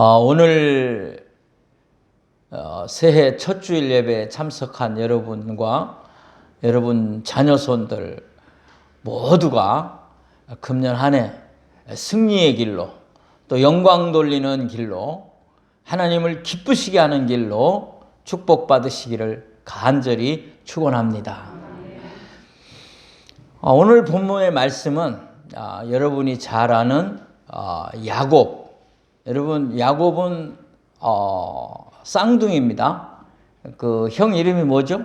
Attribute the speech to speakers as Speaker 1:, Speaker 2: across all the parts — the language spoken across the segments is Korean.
Speaker 1: 어, 오늘 어, 새해 첫 주일 예배에 참석한 여러분과 여러분 자녀손들 모두가 금년 한 해 승리의 길로 또 영광 돌리는 길로 하나님을 기쁘시게 하는 길로 축복받으시기를 간절히 축원합니다. 어, 오늘 본문의 말씀은 아, 여러분이 잘 아는 어, 야곱. 여러분 야곱은 어, 쌍둥이입니다. 그 형 이름이 뭐죠?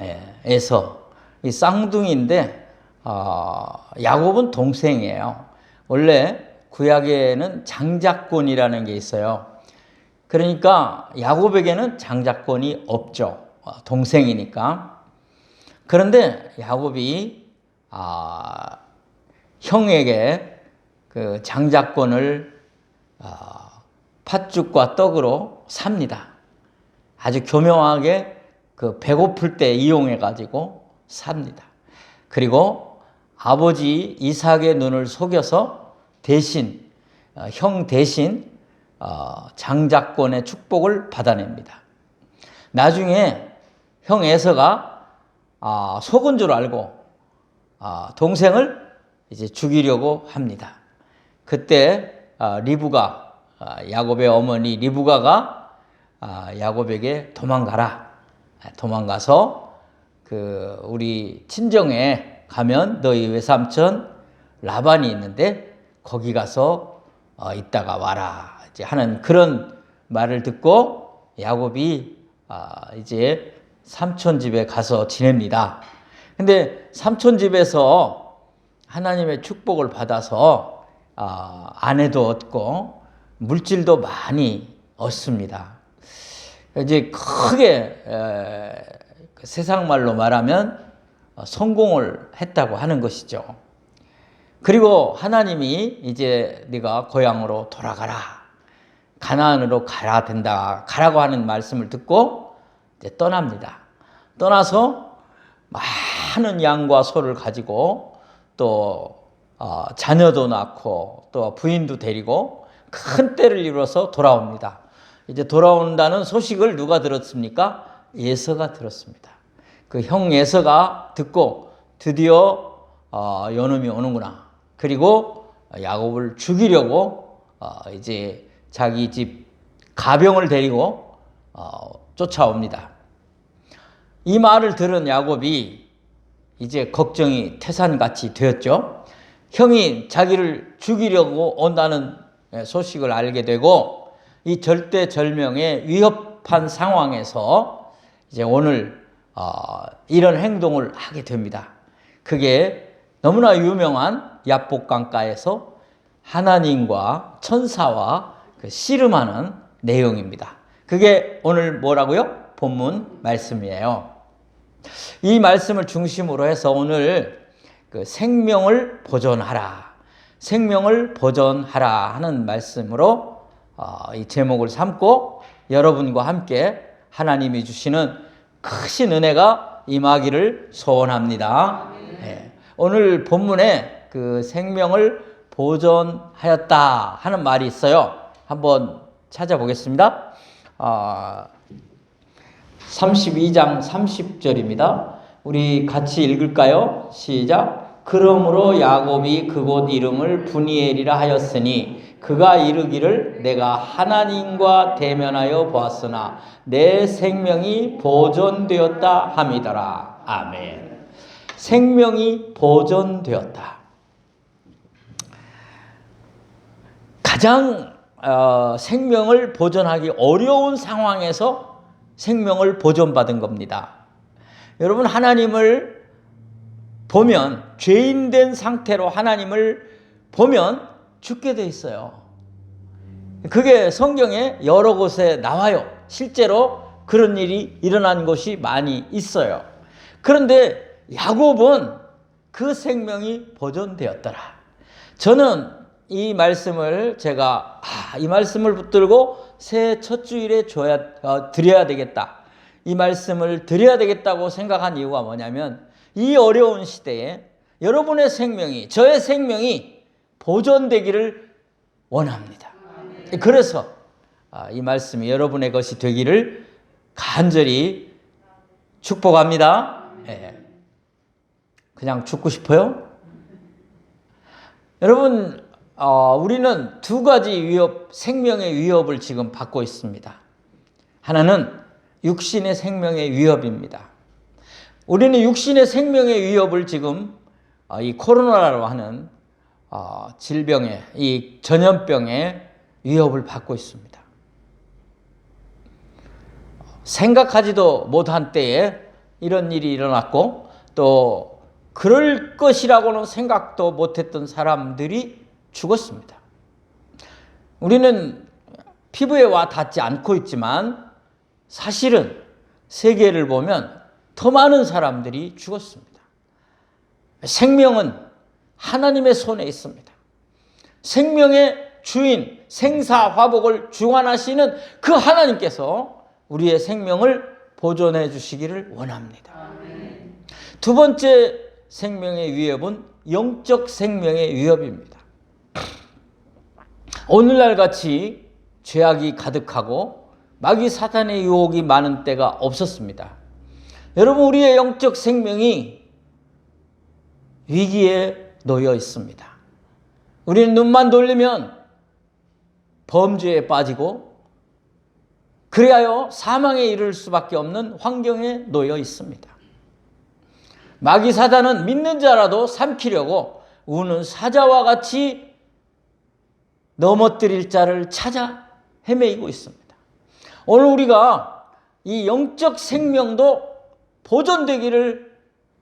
Speaker 1: 예, 에서. 이 쌍둥이인데 어, 야곱은 동생이에요. 원래 구약에는 장자권이라는 게 있어요. 그러니까 야곱에게는 장자권이 없죠. 어, 동생이니까. 그런데 야곱이 아, 형에게 그 장자권을 아, 팥죽과 떡으로 삽니다. 아주 교묘하게 그 배고플 때 이용해 가지고 삽니다. 그리고 아버지 이삭의 눈을 속여서 대신 어, 형 대신 어, 장자권의 축복을 받아냅니다. 나중에 형 에서가 아, 속은 줄 알고 아, 동생을 이제 죽이려고 합니다. 그때 아, 리브가 아, 야곱의 어머니 리브가가 아, 야곱에게 도망가라. 아, 도망가서 그 우리 친정에 가면 너희 외삼촌 라반이 있는데 거기 가서 어, 있다가 와라. 이제 하는 그런 말을 듣고 야곱이 아, 이제 삼촌 집에 가서 지냅니다. 근데 삼촌 집에서 하나님의 축복을 받아서 아, 아내도 얻고 물질도 많이 얻습니다. 이제 크게 에, 그 세상 말로 말하면 어, 성공을 했다고 하는 것이죠. 그리고 하나님이 이제 네가 고향으로 돌아가라. 가나안으로 가야 된다. 가라고 하는 말씀을 듣고 이제 떠납니다. 떠나서 많은 양과 소를 가지고 또 어, 자녀도 낳고 또 부인도 데리고 큰 때를 이루어서 돌아옵니다. 이제 돌아온다는 소식을 누가 들었습니까? 예서가 들었습니다. 그 형 예서가 듣고 드디어 어, 요놈이 오는구나. 그리고 야곱을 죽이려고 어, 이제 자기 집 가병을 데리고 어, 쫓아옵니다. 이 말을 들은 야곱이 이제 걱정이 태산같이 되었죠. 형이 자기를 죽이려고 온다는 소식을 알게 되고 이 절대절명의 위협한 상황에서 이제 오늘 어, 이런 행동을 하게 됩니다. 그게 너무나 유명한 야복강가에서 하나님과 천사와 그 씨름하는 내용입니다. 그게 오늘 뭐라고요? 본문 말씀이에요. 이 말씀을 중심으로 해서 오늘 그 생명을 보존하라. 생명을 보존하라 하는 말씀으로 어, 이 제목을 삼고 여러분과 함께 하나님이 주시는 크신 은혜가 임하기를 소원합니다. 네. 오늘 본문에 그 생명을 보존하였다 하는 말이 있어요. 한번 찾아보겠습니다. 어, 32장 30절입니다. 우리 같이 읽을까요? 시작. 그러므로 야곱이 그곳 이름을 분이엘이라 하였으니 그가 이르기를 내가 하나님과 대면하여 보았으나 내 생명이 보존되었다 함이더라. 아멘. 생명이 보존되었다. 가장 어, 생명을 보존하기 어려운 상황에서 생명을 보존받은 겁니다. 여러분 하나님을 보면 죄인 된 상태로 하나님을 보면 죽게 돼 있어요. 그게 성경에 여러 곳에 나와요. 실제로 그런 일이 일어난 곳이 많이 있어요. 그런데 야곱은 그 생명이 보존되었더라. 저는 이 말씀을 제가 아, 이 말씀을 붙들고 새해 첫 주일에 줘야 어, 드려야 되겠다. 이 말씀을 드려야 되겠다고 생각한 이유가 뭐냐면 이 어려운 시대에 여러분의 생명이 저의 생명이 보존되기를 원합니다. 그래서 아, 이 말씀이 여러분의 것이 되기를 간절히 축복합니다. 예. 그냥 죽고 싶어요? 여러분, 어, 우리는 두 가지 위협, 생명의 위협을 지금 받고 있습니다. 하나는 육신의 생명의 위협입니다. 우리는 육신의 생명의 위협을 지금 어, 이 코로나라고 하는 어, 질병의 이 전염병의 위협을 받고 있습니다. 생각하지도 못한 때에 이런 일이 일어났고 또 그럴 것이라고는 생각도 못했던 사람들이 죽었습니다. 우리는 피부에 와 닿지 않고 있지만 사실은 세계를 보면 더 많은 사람들이 죽었습니다. 생명은 하나님의 손에 있습니다. 생명의 주인, 생사, 화복을 주관하시는 그 하나님께서 우리의 생명을 보존해 주시기를 원합니다. 두 번째 생명의 위협은 영적 생명의 위협입니다. 오늘날 같이 죄악이 가득하고 마귀 사탄의 유혹이 많은 때가 없었습니다. 여러분, 우리의 영적 생명이 위기에 놓여 있습니다. 우리는 눈만 돌리면 범죄에 빠지고 그래야요 사망에 이를 수밖에 없는 환경에 놓여 있습니다. 마귀 사단은 믿는 자라도 삼키려고 우는 사자와 같이 넘어뜨릴 자를 찾아 헤매이고 있습니다. 오늘 우리가 이 영적 생명도 보존되기를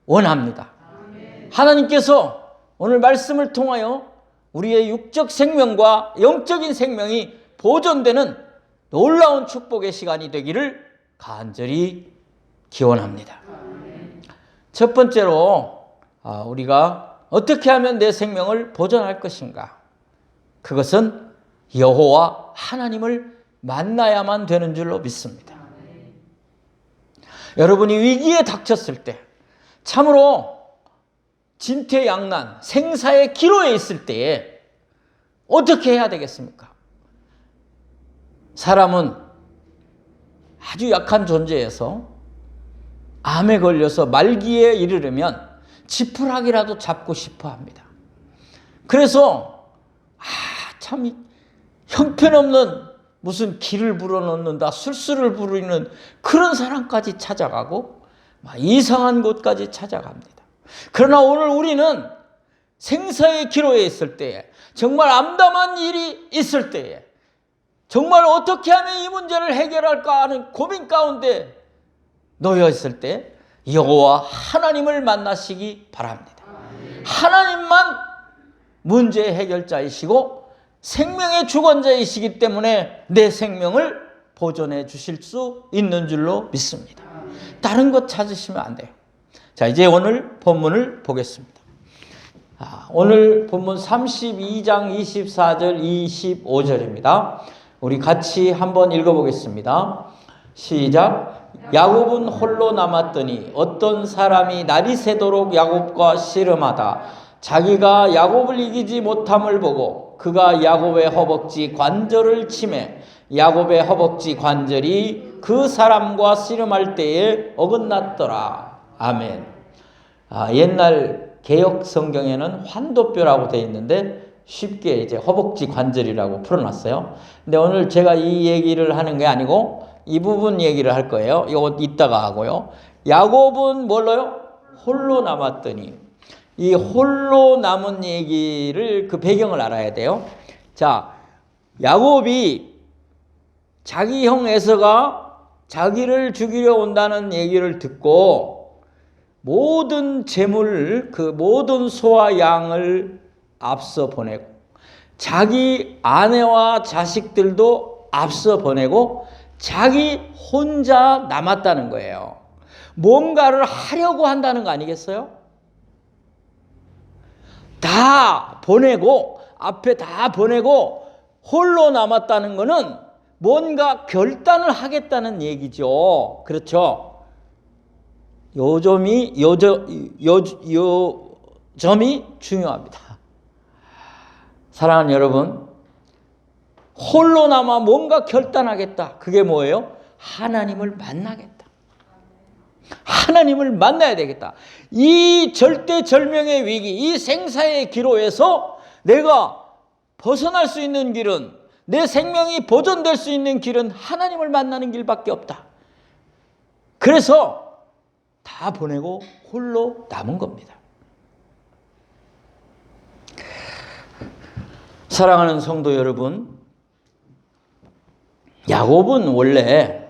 Speaker 1: 원합니다. 하나님께서 오늘 말씀을 통하여 우리의 육적 생명과 영적인 생명이 보존되는 놀라운 축복의 시간이 되기를 간절히 기원합니다. 첫 번째로 아, 우리가 어떻게 하면 내 생명을 보존할 것인가? 그것은 여호와 하나님을 만나야만 되는 줄로 믿습니다. 여러분이 위기에 닥쳤을 때 참으로 진퇴양난, 생사의 기로에 있을 때에 어떻게 해야 되겠습니까? 사람은 아주 약한 존재에서 암에 걸려서 말기에 이르려면 지푸라기라도 잡고 싶어 합니다. 그래서 아, 참 형편없는 무슨 길을 불어넣는다, 술수를 부리는 그런 사람까지 찾아가고 이상한 곳까지 찾아갑니다. 그러나 오늘 우리는 생사의 기로에 있을 때에 정말 암담한 일이 있을 때에 정말 어떻게 하면 이 문제를 해결할까 하는 고민 가운데 놓여 있을 때 여호와 하나님을 만나시기 바랍니다. 하나님만 문제 해결자이시고 생명의 주권자이시기 때문에 내 생명을 보존해 주실 수 있는 줄로 믿습니다. 다른 것 찾으시면 안 돼요. 자, 이제 오늘 본문을 보겠습니다. 아, 오늘 본문 32장 24절 25절입니다. 우리 같이 한번 읽어보겠습니다. 시작. 야곱은 홀로 남았더니 어떤 사람이 날이 새도록 야곱과 씨름하다 자기가 야곱을 이기지 못함을 보고 그가 야곱의 허벅지 관절을 치매 야곱의 허벅지 관절이 그 사람과 씨름할 때에 어긋났더라. 아멘. 아, 옛날 개혁 성경에는 환도뼈라고 되어 있는데 쉽게 이제 허벅지 관절이라고 풀어놨어요. 근데 오늘 제가 이 얘기를 하는 게 아니고 이 부분 얘기를 할 거예요. 이거 이따가 하고요. 야곱은 뭘로요? 홀로 남았더니 이 홀로 남은 얘기를 그 배경을 알아야 돼요. 자, 야곱이 자기 형 에서가 자기를 죽이려 온다는 얘기를 듣고 모든 재물을 그 모든 소와 양을 앞서 보내고 자기 아내와 자식들도 앞서 보내고 자기 혼자 남았다는 거예요. 뭔가를 하려고 한다는 거 아니겠어요? 다 보내고 앞에 다 보내고 홀로 남았다는 것은 뭔가 결단을 하겠다는 얘기죠. 그렇죠? 요 점이 요, 요, 요 점이 중요합니다. 사랑하는 여러분, 홀로 남아 뭔가 결단하겠다. 그게 뭐예요? 하나님을 만나겠다. 하나님을 만나야 되겠다. 이 절대절명의 위기, 이 생사의 기로에서 내가 벗어날 수 있는 길은 내 생명이 보존될 수 있는 길은 하나님을 만나는 길밖에 없다. 그래서 다 보내고 홀로 남은 겁니다. 사랑하는 성도 여러분, 야곱은 원래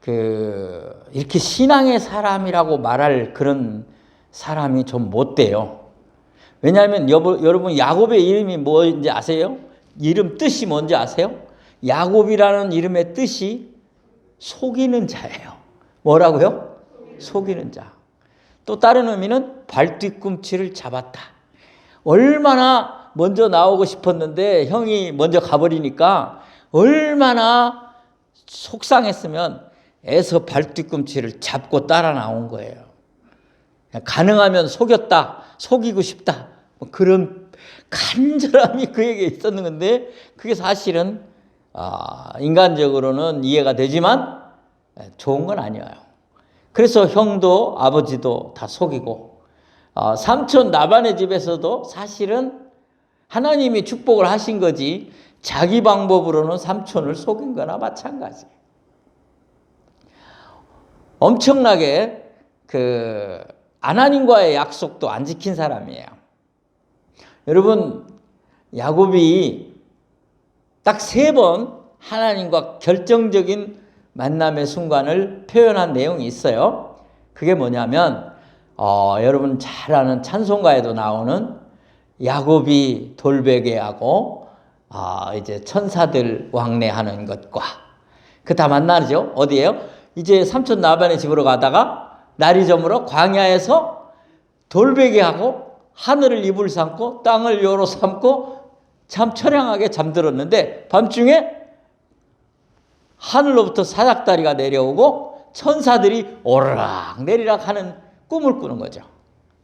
Speaker 1: 그 이렇게 신앙의 사람이라고 말할 그런 사람이 좀 못 돼요. 왜냐하면 여보, 여러분 야곱의 이름이 뭔지 아세요? 이름 뜻이 뭔지 아세요? 야곱이라는 이름의 뜻이 속이는 자예요. 뭐라고요? 속이는 자. 또 다른 의미는 발뒤꿈치를 잡았다. 얼마나 먼저 나오고 싶었는데 형이 먼저 가버리니까 얼마나 속상했으면 애서 발뒤꿈치를 잡고 따라 나온 거예요. 가능하면 속였다, 속이고 싶다. 뭐 그런 간절함이 그에게 있었는 건데 그게 사실은 아, 인간적으로는 이해가 되지만 좋은 건 아니에요. 그래서 형도 아버지도 다 속이고 어, 삼촌 나반의 집에서도 사실은 하나님이 축복을 하신 거지 자기 방법으로는 삼촌을 속인 거나 마찬가지. 엄청나게 그 하나님과의 약속도 안 지킨 사람이에요. 여러분 야곱이 딱 세 번 하나님과 결정적인 만남의 순간을 표현한 내용이 있어요. 그게 뭐냐면 어, 여러분 잘 아는 찬송가에도 나오는 야곱이 돌베개하고 어, 이제 천사들 왕래하는 것과 그다 만나죠. 어디에요? 이제 삼촌 나반의 집으로 가다가 날이 저물어 광야에서 돌베개하고 하늘을 이불 삼고 땅을 요로 삼고 참 처량하게 잠들었는데 밤중에 하늘로부터 사닥다리가 내려오고 천사들이 오르락 내리락 하는 꿈을 꾸는 거죠.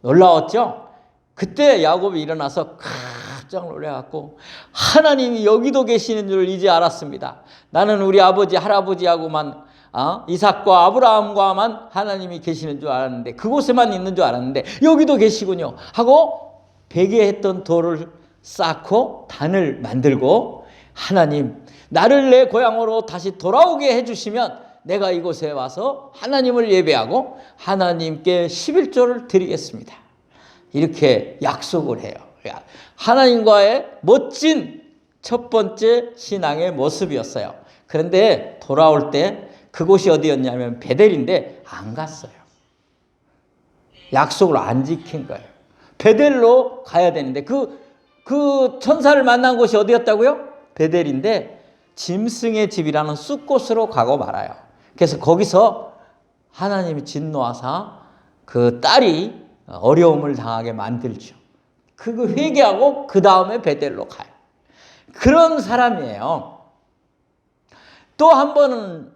Speaker 1: 놀라웠죠? 그때 야곱이 일어나서 깜짝 놀래갖고 하나님이 여기도 계시는 줄 이제 알았습니다. 나는 우리 아버지 할아버지하고만 어? 이삭과 아브라함과만 하나님이 계시는 줄 알았는데 그곳에만 있는 줄 알았는데 여기도 계시군요 하고 베개했던 돌을 쌓고 단을 만들고 하나님 나를 내 고향으로 다시 돌아오게 해주시면 내가 이곳에 와서 하나님을 예배하고 하나님께 11조를 드리겠습니다. 이렇게 약속을 해요. 하나님과의 멋진 첫 번째 신앙의 모습이었어요. 그런데 돌아올 때 그곳이 어디였냐면 베델인데 안 갔어요. 약속을 안 지킨 거예요. 베델로 가야 되는데 그, 그 천사를 만난 곳이 어디였다고요? 베델인데 짐승의 집이라는 쑥곳으로 가고 말아요. 그래서 거기서 하나님이 진노하사 그 딸이 어려움을 당하게 만들죠. 그거 회개하고 그 다음에 베델로 가요. 그런 사람이에요. 또 한 번은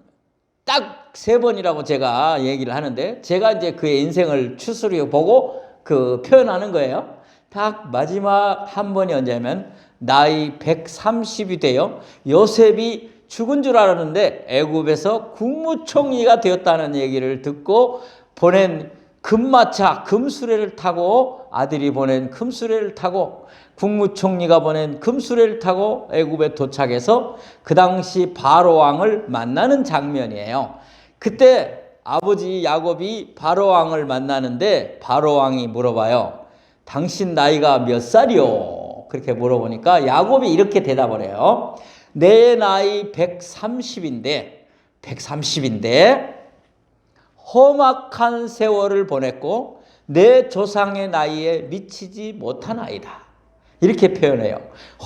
Speaker 1: 딱 세 번이라고 제가 얘기를 하는데 제가 이제 그의 인생을 추스려 보고 그 표현하는 거예요. 딱 마지막 한 번이 언제냐면 나이 130이 되어 요셉이 죽은 줄 알았는데 애굽에서 국무총리가 되었다는 얘기를 듣고 보낸 금마차 금수레를 타고 아들이 보낸 금수레를 타고 국무총리가 보낸 금수레를 타고 애굽에 도착해서 그 당시 바로 왕을 만나는 장면이에요. 그때 아버지 야곱이 바로 왕을 만나는데 바로 왕이 물어봐요. 당신 나이가 몇 살이요? 그렇게 물어보니까 야곱이 이렇게 대답을 해요. 내 나이 130인데 130인데 험악한 세월을 보냈고 내 조상의 나이에 미치지 못한 아이다. 이렇게 표현해요.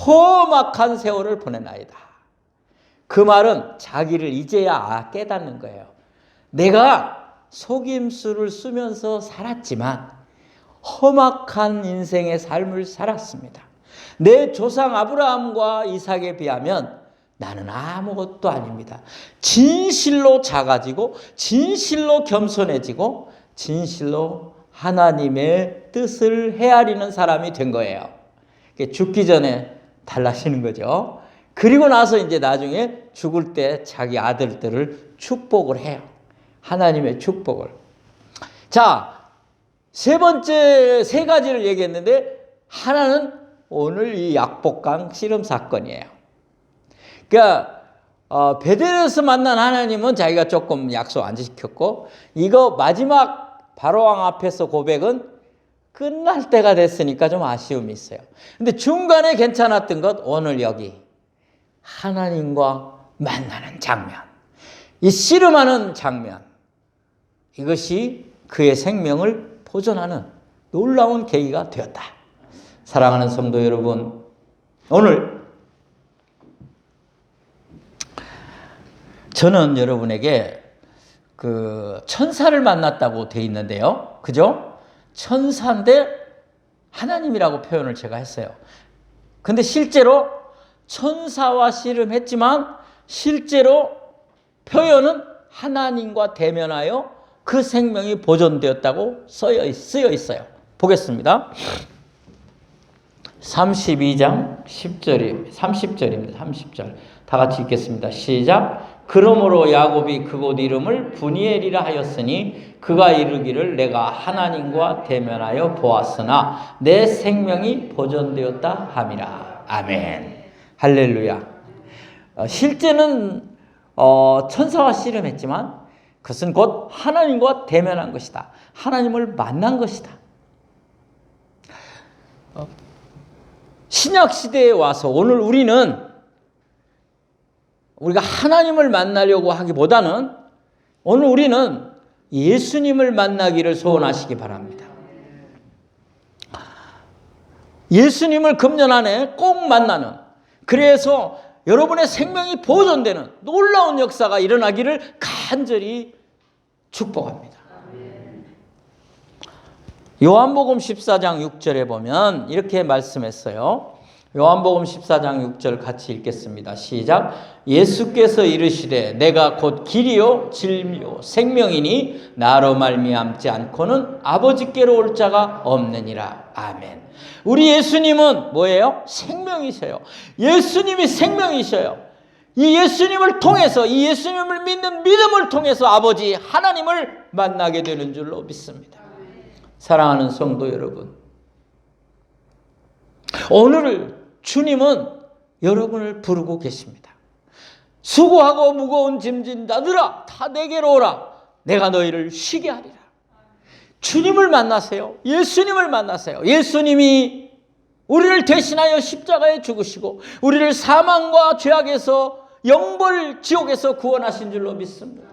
Speaker 1: 험악한 세월을 보낸 아이다. 그 말은 자기를 이제야 깨닫는 거예요. 내가 속임수를 쓰면서 살았지만 험악한 인생의 삶을 살았습니다. 내 조상 아브라함과 이삭에 비하면 나는 아무것도 아닙니다. 진실로 작아지고 진실로 겸손해지고 진실로 하나님의 뜻을 헤아리는 사람이 된 거예요. 죽기 전에 달라지는 거죠. 그리고 나서 이제 나중에 죽을 때 자기 아들들을 축복을 해요. 하나님의 축복을. 자, 세 번째 세 가지를 얘기했는데 하나는 오늘 이 약복강 씨름 사건이에요. 그러니까 어, 베델에서 만난 하나님은 자기가 조금 약속 안 지켰고 이거 마지막 바로왕 앞에서 고백은 끝날 때가 됐으니까 좀 아쉬움이 있어요. 근데 중간에 괜찮았던 것 오늘 여기 하나님과 만나는 장면. 이 씨름하는 장면. 이것이 그의 생명을 보존하는 놀라운 계기가 되었다. 사랑하는 성도 여러분, 오늘 저는 여러분에게 그 천사를 만났다고 돼 있는데요. 그죠? 천사인데 하나님이라고 표현을 제가 했어요. 근데 실제로 천사와 씨름했지만 실제로 표현은 하나님과 대면하여 그 생명이 보존되었다고 쓰여, 있어요. 보겠습니다. 32장 10절이 30절입니다. 30절. 다 같이 읽겠습니다. 시작. 그러므로 야곱이 그곳 이름을 분이엘이라 하였으니 그가 이르기를 내가 하나님과 대면하여 보았으나 내 생명이 보존되었다 함이라. 아멘. 할렐루야. 어, 실제는 어, 천사와 씨름했지만 그것은 곧 하나님과 대면한 것이다. 하나님을 만난 것이다. 어, 신약 시대에 와서 오늘 우리는 우리가 하나님을 만나려고 하기보다는 오늘 우리는 예수님을 만나기를 소원하시기 바랍니다. 예수님을 금년 안에 꼭 만나는 그래서 여러분의 생명이 보존되는 놀라운 역사가 일어나기를 간절히 축복합니다. 요한복음 14장 6절에 보면 이렇게 말씀했어요. 요한복음 14장 6절 같이 읽겠습니다. 시작. 예수께서 이르시되 내가 곧 길이요 진리요 생명이니 나로 말미암지 않고는 아버지께로 올 자가 없느니라. 아멘. 우리 예수님은 뭐예요? 생명이세요. 예수님이 생명이셔요. 이 예수님을 통해서 이 예수님을 믿는 믿음을 통해서 아버지 하나님을 만나게 되는 줄로 믿습니다. 사랑하는 성도 여러분. 오늘 주님은 여러분을 부르고 계십니다. 수고하고 무거운 짐진 자들아 다 내게로 오라. 내가 너희를 쉬게 하리라. 주님을 만나세요. 예수님을 만나세요. 예수님이 우리를 대신하여 십자가에 죽으시고 우리를 사망과 죄악에서 영벌 지옥에서 구원하신 줄로 믿습니다.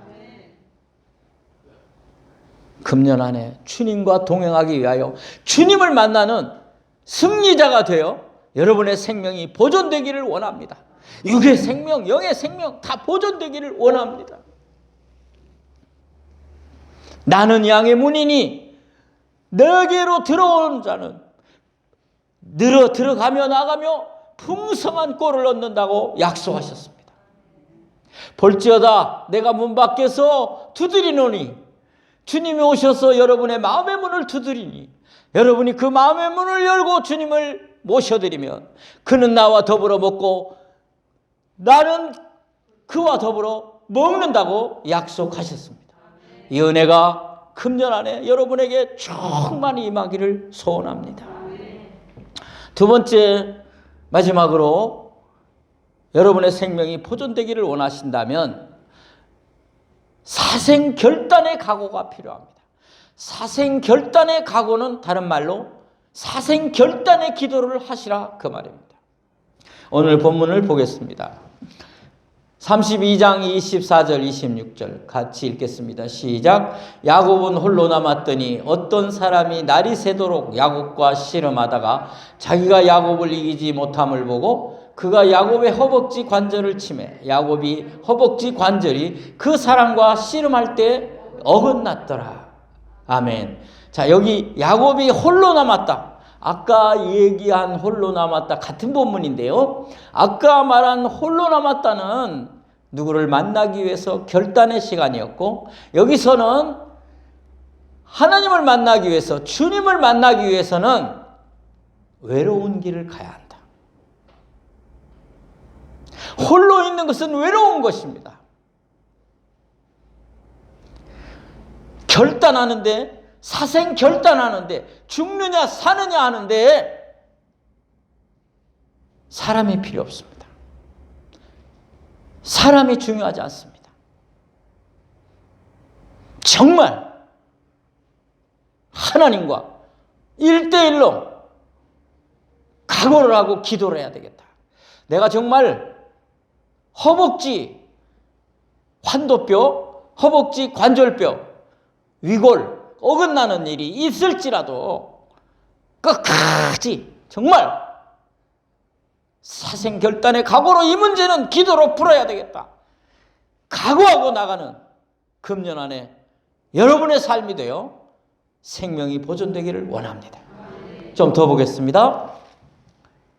Speaker 1: 금년 안에 주님과 동행하기 위하여 주님을 만나는 승리자가 되어 여러분의 생명이 보존되기를 원합니다. 육의 생명, 영의 생명 다 보존되기를 원합니다. 나는 양의 문이니 내게로 들어오는 자는 늘어 들어가며 나가며 풍성한 꼴을 얻는다고 약속하셨습니다. 볼지어다 내가 문 밖에서 두드리노니 주님이 오셔서 여러분의 마음의 문을 두드리니 여러분이 그 마음의 문을 열고 주님을 모셔드리면 그는 나와 더불어 먹고 나는 그와 더불어 먹는다고 약속하셨습니다. 이 은혜가 금년 안에 여러분에게 충만히 임하기를 소원합니다. 두 번째 마지막으로 여러분의 생명이 보존되기를 원하신다면 사생 결단의 각오가 필요합니다. 사생 결단의 각오는 다른 말로 사생 결단의 기도를 하시라 그 말입니다. 오늘 본문을 보겠습니다. 32장 24절 26절 같이 읽겠습니다. 시작. 야곱은 홀로 남았더니 어떤 사람이 날이 새도록 야곱과 씨름하다가 자기가 야곱을 이기지 못함을 보고 그가 야곱의 허벅지 관절을 치매 야곱이 허벅지 관절이 그 사람과 씨름할 때 어긋났더라. 아멘. 자, 여기 야곱이 홀로 남았다. 아까 얘기한 홀로 남았다 같은 본문인데요. 아까 말한 홀로 남았다는 누구를 만나기 위해서 결단의 시간이었고 여기서는 하나님을 만나기 위해서 주님을 만나기 위해서는 외로운 길을 가야 한다. 홀로 있는 것은 외로운 것입니다. 결단하는데 사생 결단하는데 죽느냐 사느냐 하는데 사람이 필요 없습니다. 사람이 중요하지 않습니다. 정말 하나님과 일대일로 각오를 하고 기도를 해야 되겠다. 내가 정말 허벅지, 환도뼈, 허벅지 관절뼈, 위골, 어긋나는 일이 있을지라도 끝까지 정말 사생결단의 각오로 이 문제는 기도로 풀어야 되겠다. 각오하고 나가는 금년 안에 여러분의 삶이 되어 생명이 보존되기를 원합니다. 좀 더 보겠습니다.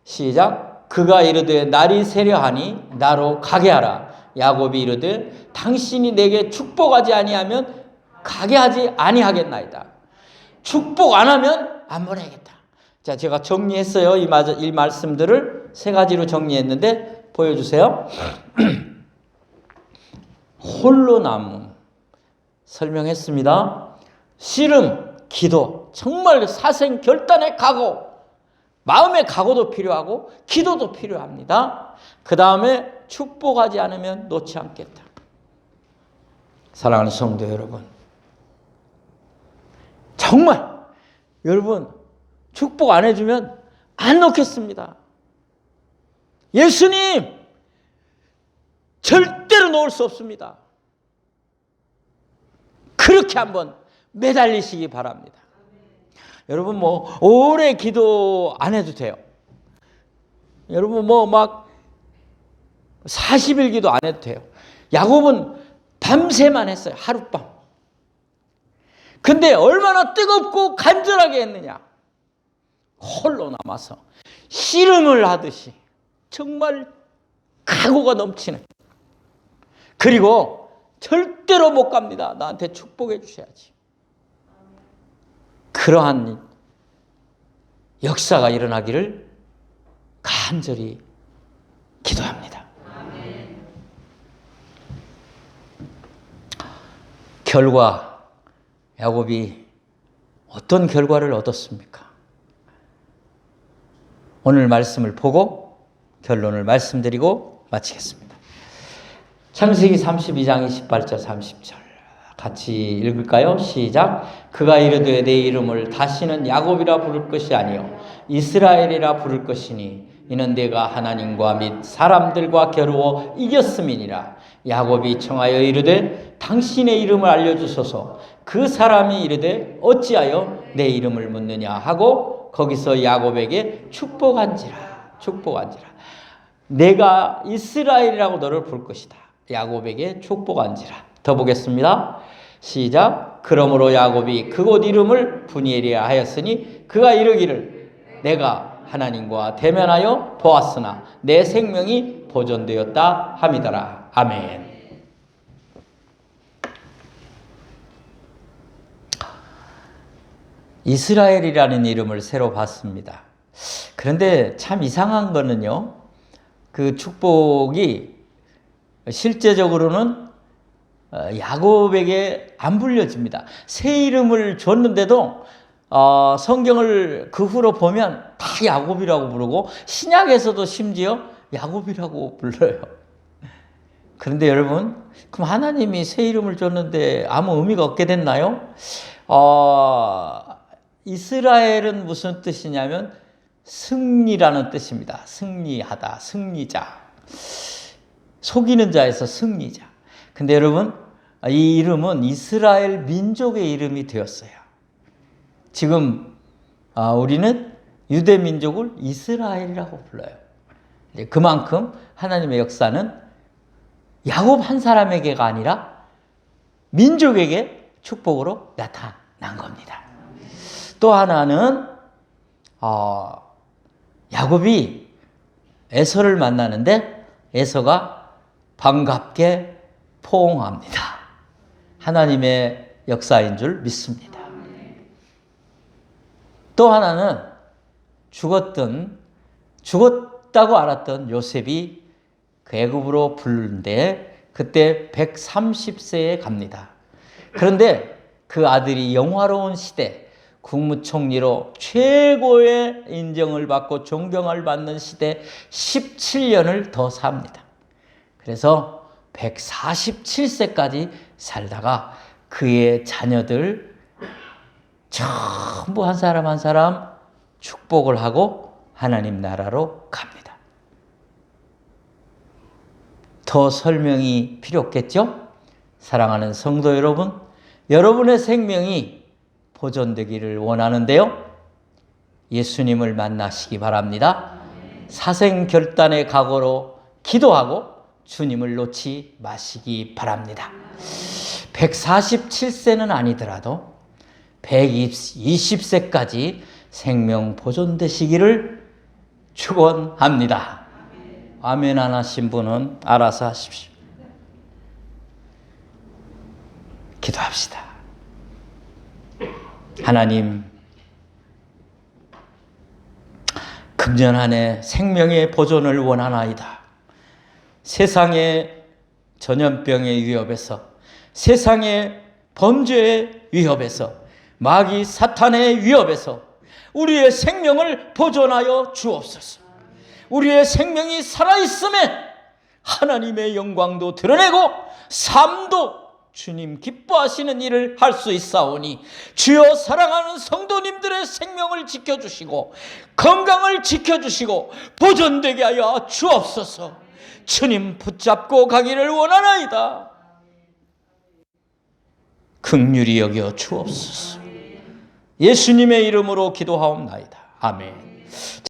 Speaker 1: 시작. 그가 이르되 날이 세려하니 나로 가게 하라. 야곱이 이르되 당신이 내게 축복하지 아니하면 가게 하지 아니하겠나이다. 축복 안 하면 안 보내겠다. 자, 제가 정리했어요. 이, 마, 이 말씀들을 세 가지로 정리했는데 보여주세요. 홀로 남음 설명했습니다. 씨름, 기도, 정말 사생 결단의 각오, 마음의 각오도 필요하고 기도도 필요합니다. 그 다음에 축복하지 않으면 놓지 않겠다. 사랑하는 성도 여러분, 정말 여러분 축복 안 해주면 안 놓겠습니다. 예수님 절대로 놓을 수 없습니다. 그렇게 한번 매달리시기 바랍니다. 여러분 뭐 오래 기도 안 해도 돼요. 여러분 뭐 막 40일 기도 안 해도 돼요. 야곱은 밤새만 했어요. 하룻밤. 근데 얼마나 뜨겁고 간절하게 했느냐. 홀로 남아서 씨름을 하듯이 정말 각오가 넘치는 그리고 절대로 못 갑니다. 나한테 축복해 주셔야지. 그러한 역사가 일어나기를 간절히 기도합니다. 결과 야곱이 어떤 결과를 얻었습니까? 오늘 말씀을 보고 결론을 말씀드리고 마치겠습니다. 창세기 32장 28절 30절 같이 읽을까요? 시작. 그가 이르되 내 이름을 다시는 야곱이라 부를 것이 아니요 이스라엘이라 부를 것이니 이는 내가 하나님과 및 사람들과 겨루어 이겼음이니라. 야곱이 청하여 이르되 당신의 이름을 알려주소서. 그 사람이 이르되 어찌하여 내 이름을 묻느냐 하고 거기서 야곱에게 축복한지라. 축복한지라. 내가 이스라엘이라고 너를 부를 것이다. 야곱에게 축복한지라. 더 보겠습니다. 시작. 그러므로 야곱이 그곳 이름을 분이엘이라 하였으니 그가 이르기를 내가 하나님과 대면하여 보았으나 내 생명이 보존되었다 함이더라. 아멘. 이스라엘이라는 이름을 새로 봤습니다. 그런데 참 이상한 거는요. 그 축복이 실제적으로는 어, 야곱에게 안 불려집니다. 새 이름을 줬는데도 어, 성경을 그 후로 보면 다 야곱이라고 부르고 신약에서도 심지어 야곱이라고 불러요. 그런데 여러분, 그럼 하나님이 새 이름을 줬는데 아무 의미가 없게 됐나요? 어, 이스라엘은 무슨 뜻이냐면 승리라는 뜻입니다. 승리하다, 승리자. 속이는 자에서 승리자. 근데 여러분, 이 이름은 이스라엘 민족의 이름이 되었어요. 지금 아, 우리는 유대 민족을 이스라엘이라고 불러요. 그만큼 하나님의 역사는 야곱 한 사람에게가 아니라 민족에게 축복으로 나타난 겁니다. 또 하나는 어, 야곱이 에서를 만나는데 에서가 반갑게 포옹합니다. 하나님의 역사인 줄 믿습니다. 또 하나는 죽었던 죽었다고 알았던 요셉이 그 애굽으로 부르는데 그때 130세에 갑니다. 그런데 그 아들이 영화로운 시대 국무총리로 최고의 인정을 받고 존경을 받는 시대 17년을 더 삽니다. 그래서 147세까지 살다가 그의 자녀들 전부 한 사람 한 사람 축복을 하고 하나님 나라로 갑니다. 더 설명이 필요 없겠죠? 사랑하는 성도 여러분, 여러분의 생명이 보존되기를 원하는데요. 예수님을 만나시기 바랍니다. 사생 결단의 각오로 기도하고 주님을 놓지 마시기 바랍니다. 147세는 아니더라도 120세까지 생명 보존되시기를 축원합니다. 아멘 안 하신 분은 알아서 하십시오. 기도합시다. 하나님, 금년 한해 생명의 보존을 원하나이다. 세상의 전염병의 위협에서, 세상의 범죄의 위협에서, 마귀 사탄의 위협에서 우리의 생명을 보존하여 주옵소서. 우리의 생명이 살아있음에 하나님의 영광도 드러내고 삶도 주님 기뻐하시는 일을 할 수 있사오니 주여 사랑하는 성도님들의 생명을 지켜주시고 건강을 지켜주시고 보존되게 하여 주옵소서. 주님 붙잡고 가기를 원하나이다. 극률이 여겨 주옵소서. 예수님의 이름으로 기도하옵나이다. 아멘